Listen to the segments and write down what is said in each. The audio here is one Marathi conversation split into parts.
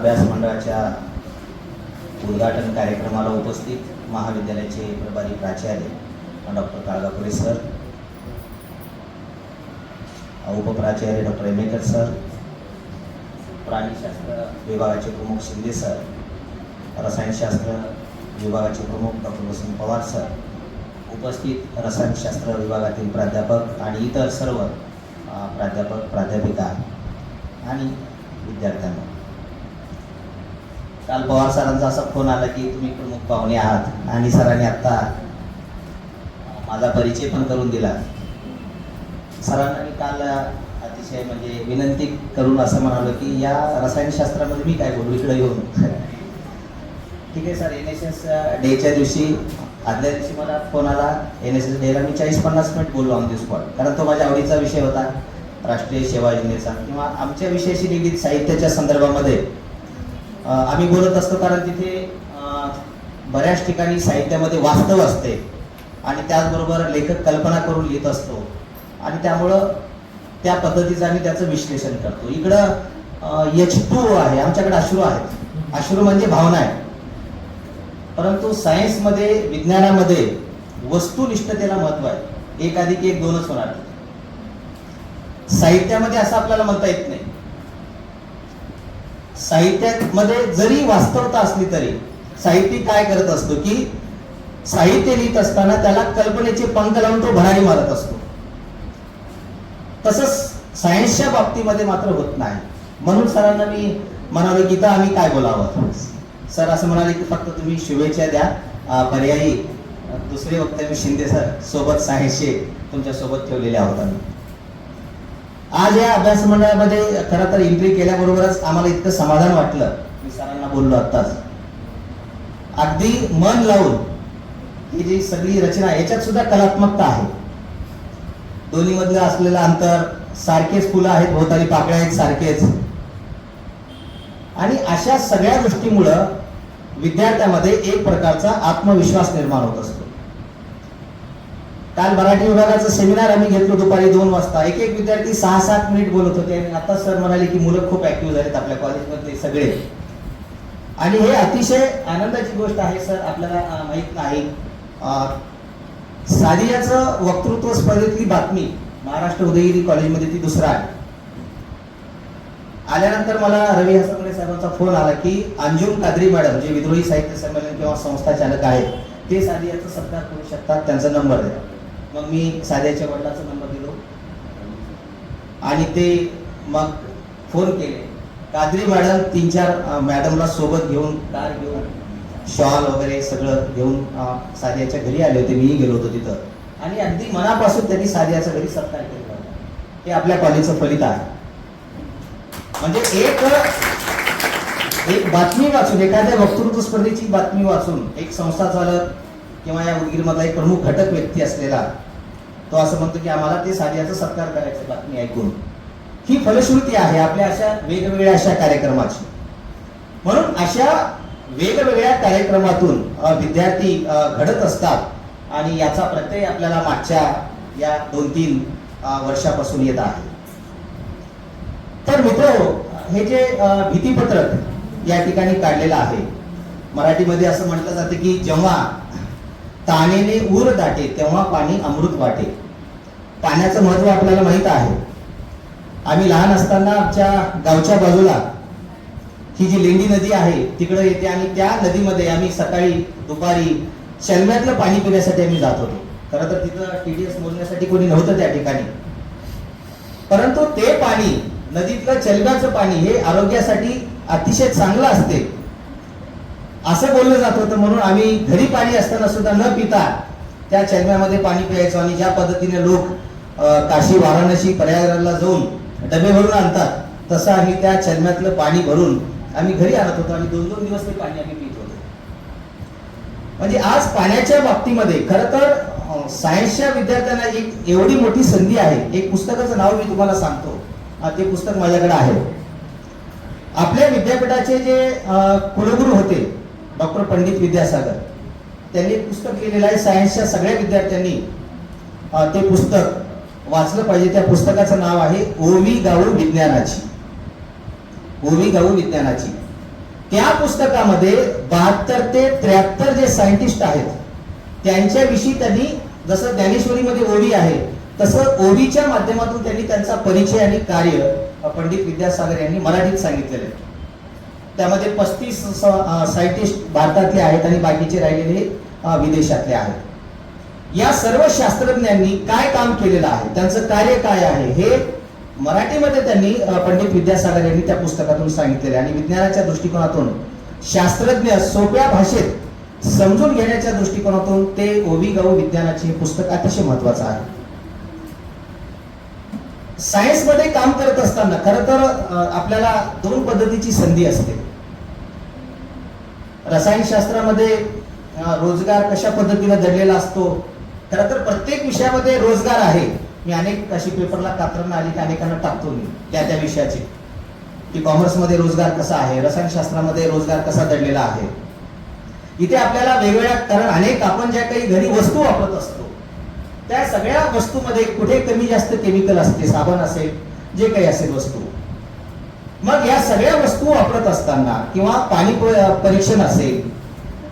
अभ्यास मंडळाच्या उद्घाटन कार्यक्रमाला उपस्थित महाविद्यालयाचे प्रभारी प्राचार्य डॉक्टर काळगापुरे सर उपप्राचार्य डॉक्टर एमेकर सर प्राणीशास्त्र विभागाचे प्रमुख शिंदे सर रसायनशास्त्र विभागाचे प्रमुख डॉक्टर वसंत पवार सर उपस्थित रसायनशास्त्र विभागातील प्राध्यापक आणि इतर सर्व प्राध्यापक प्राध्यापिका आणि विद्यार्थ्यांना. काल पवार सरांचा असा फोन आला की तुम्ही प्रमुख पाहुणे आहात. आणि सरांनी आत्ता माझा परिचय पण करून दिला. सरांना मी काल अतिशय म्हणजे विनंती करून असं म्हणालो की या रसायनशास्त्रामध्ये मी काय बोलू? इकडे येऊन. ठीक आहे सर. एन एस एस डेच्या दिवशी आदल्या दिवशी मला फोन आला. एन एस एस डेला मी चाळीस पन्नास मिनिट बोललो ऑन दी स्पॉट कारण तो माझ्या आवडीचा विषय होता. राष्ट्रीय सेवा योजनेचा. किंवा आमच्या विषयाशी निगडीत साहित्याच्या संदर्भामध्ये आम्ही बोलत असतो कारण तिथे बऱ्याच ठिकाणी साहित्यामध्ये वास्तव असते. आणि त्याचबरोबर लेखक कल्पना करून लिहित असतो. आणि त्यामुळं त्या पद्धतीचं आम्ही त्याचं विश्लेषण करतो. इकडं एच टू आहे आमच्याकडे अश्रू आहेत. अश्रू म्हणजे भावना आहे. परंतु सायन्समध्ये विज्ञानामध्ये वस्तुनिष्ठतेला महत्त्व आहे. एक अधिक एक दोनच होणार. साहित्यामध्ये असं आपल्याला म्हणता येत नाही. साहित्यामध्ये जरी वास्तवता असली तरी साहित्यिक काय करत असतो की साहित्य लिहित असताना त्याला कल्पनेचे पंख लावून तो भरारी मारत असतो. तसंच सायन्सच्या बाबतीमध्ये मात्र होत नाही. म्हणून सरांना मी म्हणालो की तर आम्ही काय बोलावं? सर असं म्हणाले की फक्त तुम्ही शुभेच्छा द्या. पर्यायी अं, दुसरे वक्तव्य शिंदे सर सोबत सायन्सचे तुमच्यासोबत ठेवलेले आहोत आम्ही. आज या अभ्यास मंडळामध्ये खरं तर एंट्री केल्याबरोबरच आम्हाला इतकं समाधान वाटलं. मी सरांना बोललो आत्ताच. अगदी मन लावून ही जी सगळी रचना आहे, याच्यात सुद्धा कलात्मकता आहे. दोन्ही मधलं असलेलं अंतर सारखेच फुलं आहेत भोवताली पाकळ्या आहेत सारखेच. आणि अशा सगळ्या गोष्टीमुळं विद्यार्थ्यामध्ये एक प्रकारचा आत्मविश्वास निर्माण होत असतो. काल मराठी विभागाचं सेमिनार आम्ही घेतलो दुपारी दोन वाजता. एक एक विद्यार्थी सहा सात मिनिट बोलत होते. आणि आता सर म्हणाले की मुलं खूप ऍक्टिव्ह झालेत आपल्या कॉलेजमधले सगळे. आणि हे अतिशय आनंदाची गोष्ट आहे सर. आपल्याला माहीत माहीत नाही. सादियाचं वक्तृत्व स्पर्धेतली बातमी महाराष्ट्र उदयगिरी कॉलेजमध्ये ती दुसरा आहे. आल्यानंतर मला रवी हसनकडे साहेबांचा फोन आला की अंजुम कादरी मॅडम जे विद्रोही साहित्य संमेलन किंवा संस्था चालक आहेत ते सादियाचा सत्कार करू शकतात त्यांचा नंबर द्या. मग मी साध्याच्या वडिलाचा नंबर दिलो. आणि ते मग फोन केले. कादरी मॅडम तीन चार मॅडमला सोबत घेऊन कार घेऊन शॉल वगैरे सगळं घेऊन साध्याच्या घरी आले होते. मीही गेलो होतो तिथं. आणि अगदी मनापासून त्यांनी सादियाचा घरी सत्कार केला. होता हे आपल्या कॉलेजचं फलित आहे. म्हणजे एक एक बातमी वाचून एखाद्या वक्तृत्व स्पर्धेची बातमी वाचून एक संस्था चालक किंवा या उदगीरमधला एक प्रमुख घटक व्यक्ती असलेला तो असं म्हणतो की आम्हाला ते साध्याचा सत्कार करायचं बातमी ऐकून ही फलश्रुती आहे आपल्या अशा वेगवेगळ्या अशा कार्यक्रमाची. म्हणून अशा वेगवेगळ्या कार्यक्रमातून विद्यार्थी घडत असतात आणि याचा प्रत्यय आपल्याला मागच्या या दोन तीन वर्षापासून येत आहे. तर मित्र हे जे भीतीपत्रक या ठिकाणी काढलेलं आहे मराठीमध्ये असं म्हटलं जातं की जेव्हा तानेने ऊर दाटे तेव्हा पाणी अमृत वाटे. पाण्याचं महत्त्व आपल्याला माहीत आहे. आम्ही लहान असताना आमच्या गावच्या बाजूला ही जी लेंडी नदी आहे तिकडे येते आणि त्या नदीमध्ये आम्ही सकाळी दुपारी शलम्यातलं पाणी पिण्यासाठी आम्ही जात होतो. खरं तर तिथं टीडीएस मोजण्यासाठी कोणी नव्हतं त्या ठिकाणी. परंतु ते पाणी नदीतलं चलब्याचं पाणी हे आरोग्यासाठी अतिशय चांगलं असते. असं बोललं जात होतं म्हणून आम्ही घरी पाणी असताना सुद्धा न पिता त्या चलम्यामध्ये पाणी प्यायचो आणि ज्या पद्धतीने लोक काशी वाराणसी पर्यावरणाला जाऊन डबे भरून आणतात तसं आम्ही त्या चलम्यातलं पाणी भरून आम्ही घरी आणत होतो आणि दोन दोन दिवस ते पाणी आम्ही पित होतो. म्हणजे आज पाण्याच्या बाबतीमध्ये खरं तर सायन्सच्या विद्यार्थ्यांना एक एवढी मोठी संधी आहे. एक पुस्तकाचं नाव मी तुम्हाला सांगतो. ते पुस्तक माझ्याकडे आहे. आपल्या विद्यापीठाचे जे कुलगुरू होते डॉक्टर पंडित विद्यासागर. त्यांनी पुस्तक लिहिलेलं आहे सायन्सच्या सगळ्या विद्यार्थ्यांनी. ते पुस्तक वाचलं पाहिजे. त्या पुस्तकाचं नाव आहे ओवी गाऊ विज्ञानाची. ओवी गाऊ विज्ञानाची. त्या पुस्तकामध्ये बहात्तर ते त्र्याहत्तर जे सायंटिस्ट आहेत त्यांच्याविषयी त्यांनी जसं ज्ञानेश्वरीमध्ये ओवी आहे तसं ओवीच्या माध्यमातून त्यांनी त्यांचा परिचय आणि कार्य पंडित विद्यासागर यांनी मराठीत सांगितलेलं आहे. त्यामध्ये पस्तीस सायंटिस्ट भारतातले आहेत आणि बाकीचे राहिलेले विदेशातले आहेत. या सर्व शास्त्रज्ञांनी काय काम केलेलं आहे? त्यांचं कार्य काय आहे? हे मराठीमध्ये त्यांनी पंडित विद्यासागर यांनी त्या पुस्तकातून सांगितलेले आणि विज्ञानाच्या दृष्टिकोनातून शास्त्रज्ञ सोप्या भाषेत समजून घेण्याच्या दृष्टिकोनातून ते ओवी गाऊ विज्ञानाचे हे पुस्तक अतिशय महत्वाचं आहे. सायन्समध्ये काम करत असताना खर तर आपल्याला दोन पद्धतीची संधी असते. रसायनशास्त्रामध्ये रोजगार कशा पद्धतीने दडलेला असतो? खरं तर प्रत्येक विषयामध्ये रोजगार आहे. मी अनेक अशी पेपरला कात्रांना आली की अनेकांना टाकतो मी त्या त्या विषयाची. की कॉमर्समध्ये रोजगार कसा आहे? रसायनशास्त्रामध्ये रोजगार कसा दडलेला आहे? इथे आपल्याला वेगवेगळ्या कारण अनेक आपण ज्या काही घरी वस्तू वापरत असतो त्या सगळ्या वस्तूमध्ये कुठे कमी जास्त केमिकल असते साबण असेल जे काही असेल वस्तू. मग या सगळ्या वस्तू वापरत असताना किंवा पाणी परीक्षण असेल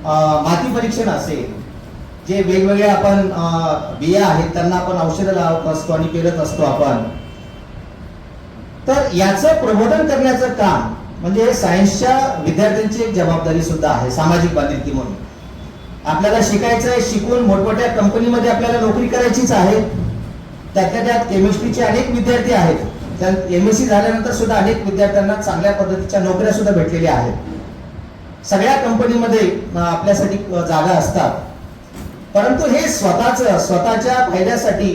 माती परीक्षण असेल जे वेगवेगळे आपण बिया आहेत त्यांना आपण औषधं लावत असतो आणि पेरत असतो आपण. तर याचं प्रबोधन करण्याचं काम म्हणजे सायन्सच्या विद्यार्थ्यांची एक जबाबदारी सुद्धा आहे सामाजिक बांधिलकी म्हणून. आपल्याला शिकायचं आहे शिकून मोठमोठ्या कंपनीमध्ये आपल्याला नोकरी करायचीच आहे. त्यातल्या त्यात केमिस्ट्रीचे अनेक विद्यार्थी आहेत. त्यात एम एस सी झाल्यानंतर सुद्धा अनेक विद्यार्थ्यांना चांगल्या पद्धतीच्या नोकऱ्या सुद्धा भेटलेल्या आहेत. सगळ्या कंपनीमध्ये आपल्यासाठी जागा असतात. परंतु हे स्वतःच स्वतःच्या फायद्यासाठी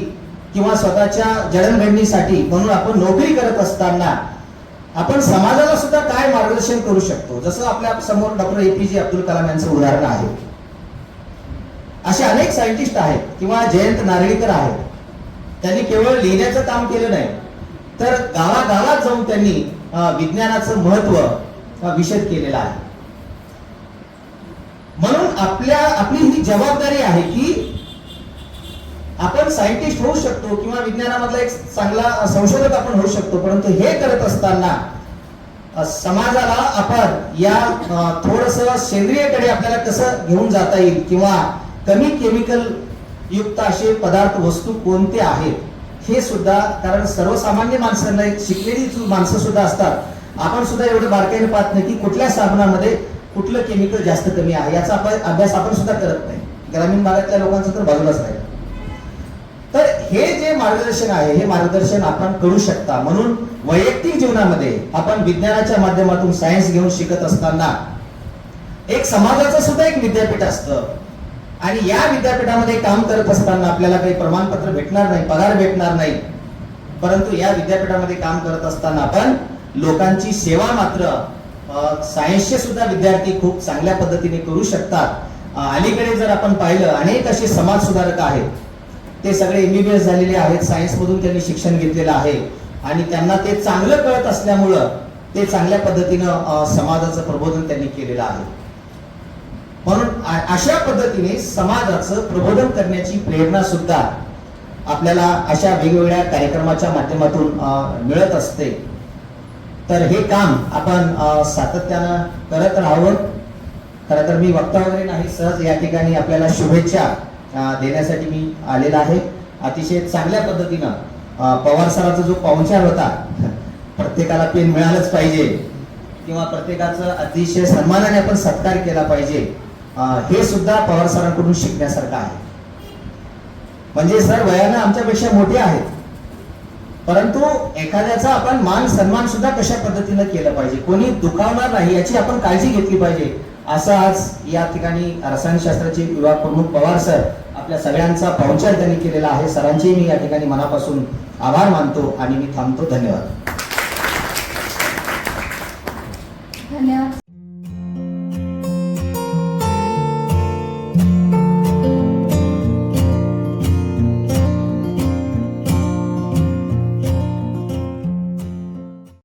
किंवा स्वतःच्या जडणघडणीसाठी म्हणून आपण नोकरी करत असताना आपण समाजाला सुद्धा काय मार्गदर्शन करू शकतो? जसं आपल्यासमोर डॉक्टर जे अब्दुल कलाम यांचं उदाहरण आहे. असे अनेक सायंटिस्ट आहेत किंवा जयंत नारळीकर आहेत. त्यांनी केवळ लिहिण्याचं काम केलं नाही तर गावागावात जाऊन त्यांनी विज्ञानाचं महत्त्व अं, विशद केलेलं आहे. म्हणून आपल्या आपली ही जबाबदारी आहे की आपण सायंटिस्ट होऊ शकतो किंवा विज्ञानामधला एक चांगला संशोधक आपण होऊ शकतो परंतु हे करत असताना समाजाला आपण या थोडस सेंद्रियकडे आपल्याला कसं घेऊन जाता येईल किंवा कमी केमिकल युक्त असे पदार्थ वस्तू कोणते आहेत? हे सुद्धा कारण सर्वसामान्य माणसांना शिकलेली माणसं सुद्धा असतात आपण सुद्धा एवढं बारकाईने पाहत नाही की कुठल्या साबणामध्ये कुठलं केमिकल जास्त कमी आहे याचा आपण अभ्यास आपण सुद्धा करत नाही. ग्रामीण भागातल्या लोकांचं तर बाजूलाच राहील. तर हे जे मार्गदर्शन आहे हे मार्गदर्शन आपण करू शकता. म्हणून वैयक्तिक जीवनामध्ये आपण विज्ञानाच्या माध्यमातून सायन्स घेऊन शिकत असताना एक समाजाचं सुद्धा एक विद्यापीठ असतं. आणि या विद्यापीठामध्ये काम करत असताना आपल्याला काही प्रमाणपत्र भेटणार नाही पगार भेटणार नाही. परंतु या विद्यापीठामध्ये काम करत असताना आपण लोकांची सेवा मात्र सायन्सचे सुद्धा विद्यार्थी खूप चांगल्या पद्धतीने करू शकतात. अलीकडे जर आपण पाहिलं अनेक असे समाज सुधारक आहेत. ते सगळे एमबीबीएस झालेले आहेत सायन्स मधून त्यांनी शिक्षण घेतलेलं आहे. आणि त्यांना ते चांगलं कळत असल्यामुळं ते चांगल्या पद्धतीनं समाजाचं प्रबोधन त्यांनी केलेलं आहे. म्हणून अशा पद्धतीने समाजाचं प्रबोधन करण्याची प्रेरणा सुद्धा आपल्याला अशा वेगवेगळ्या कार्यक्रमाच्या माध्यमातून मिळत असते. तर हे काम आपण सातत्यानं करत राहावं खरं तर मी वक्ता वगैरे नाही सहज या ठिकाणी आपल्याला शुभेच्छा देण्यासाठी मी आलेला आहे. अतिशय चांगल्या पद्धतीनं पवार सराचा जो पाहुणचार होता प्रत्येकाला पेन मिळालंच पाहिजे. किंवा प्रत्येकाचं अतिशय सन्मानाने आपण सत्कार केला पाहिजे. हे सुद्धा पवार सरांकडून शिकण्यासारखं आहे. म्हणजे सर वयानं आमच्यापेक्षा मोठे आहेत. परंतु एखाद्याचा आपण मान सन्मान सुद्धा कशा पद्धतीनं केलं पाहिजे? कोणी दुखावणार नाही याची आपण काळजी घेतली पाहिजे. असं आज या ठिकाणी रसायनशास्त्राचे विभाग प्रमुख पवार सर आपल्या सगळ्यांचा पाहुणचार त्यांनी केलेला आहे. सरांचे मी या ठिकाणी मनापासून आभार मानतो आणि मी थांबतो. धन्यवाद. धन्यवाद.